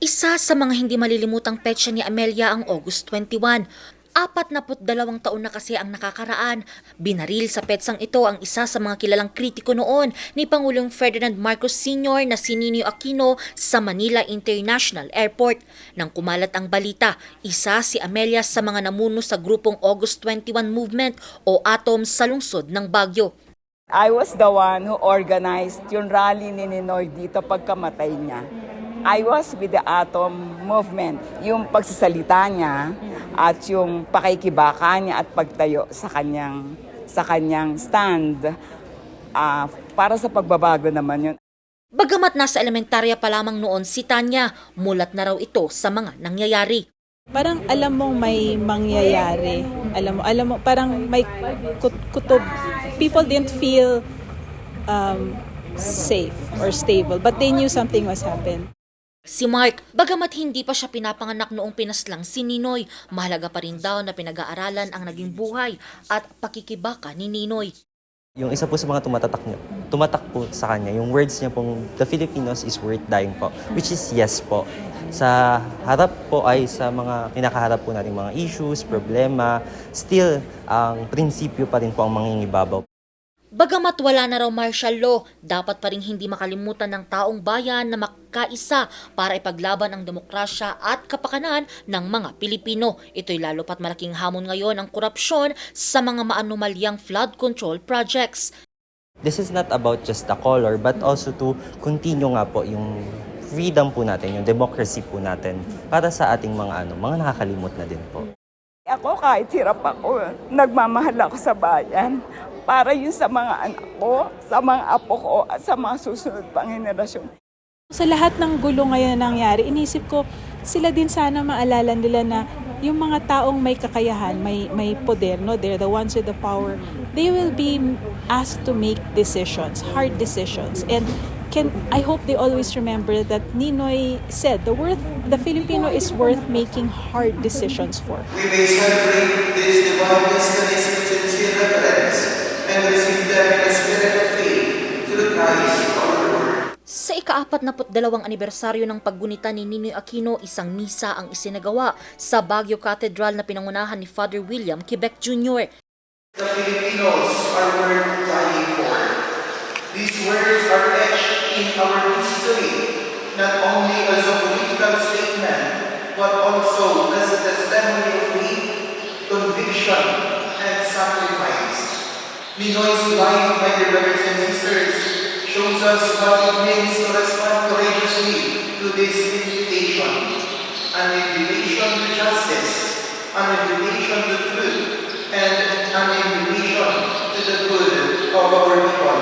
Isa sa mga hindi malilimutang petsa ni Amelia ang August 21. Apat na dalawang taon na kasi ang nakakaraan. Binaril sa petsang ito ang isa sa mga kilalang kritiko noon ni Pangulong Ferdinand Marcos Sr. na si Nino Aquino sa Manila International Airport. Nang kumalat ang balita, isa si Amelia sa mga namuno sa grupong August 21 Movement o ATOM sa lungsod ng Baguio. I was the one who organized yung rally ni Ninoy dito pagkamatay niya. I was with the Atom Movement. Yung pagsasalita niya at yung pakikibaka niya at pagtayo sa kanyang sa kanyang stand ah, para sa pagbabago naman yun. Bagamat nasa elementarya pa lamang noon si Tanya, mulat na raw ito sa mga nangyayari. Parang alam mong may mangyayari. Alam mo, alam mo, parang may kut- kutob. People didn't feel um, safe or stable, but they knew something was happening. Si Mark, bagamat hindi pa siya pinapanganak noong pinaslang si Ninoy, mahalaga pa rin daw na pinag-aaralan ang naging buhay at pakikibaka ni Ninoy. Yung isa po sa mga tumatatak, niya, tumatak po sa kanya, yung words niya pong, the Filipinos is worth dying po, which is yes po. Sa harap po ay sa mga kinakaharap po nating mga issues, problema, still, ang prinsipyo pa rin po ang mangingibabaw. Bagamat wala na raw martial law, dapat pa rin hindi makalimutan ng taong bayan na magkaisa para ipaglaban ang demokrasya at kapakanan ng mga Pilipino. Ito'y lalo pat malaking hamon ngayon ang korupsyon sa mga maanumalyang flood control projects. This is not about just the color, but also to continue nga po yung freedom po natin, yung democracy po natin para sa ating mga ano, mga nakakalimot na din po. Ako kahit hirap ako, nagmamahal ako sa bayan para yun sa mga anak ko, sa mga apo ko at sa mga susunod pang henerasyon. Sa lahat ng gulo ngayon na nangyari, inisip ko, sila din sana maalala nila na yung mga taong may kakayahan, may, may poder, no? they're the ones with the power, they will be asked to make decisions, hard decisions. And can I hope they always remember that Ninoy said the worth the Filipino is worth making hard decisions for. We may celebrate these divine 42 anibersaryo ng paggunita ni Ninoy Aquino, isang misa ang isinagawa sa Baguio Cathedral na pinangunahan ni Father William Quebec Jr. The Filipinos are worth dying for. These words are etched in our history, not only as a political statement, but also as a testimony of faith, conviction, and sacrifice. Ninoy's life by the shows us what it means to respond courageously to this invitation. An invitation to justice, an invitation to truth, and an invitation to the good of our people.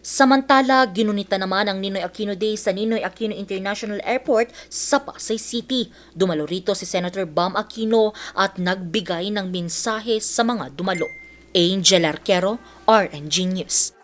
Samantala, ginunita naman ang Ninoy Aquino Day sa Ninoy Aquino International Airport sa Pasay City. Dumalo rito si Senator Bam Aquino at nagbigay ng mensahe sa mga dumalo. Angel Arquero, RNG News.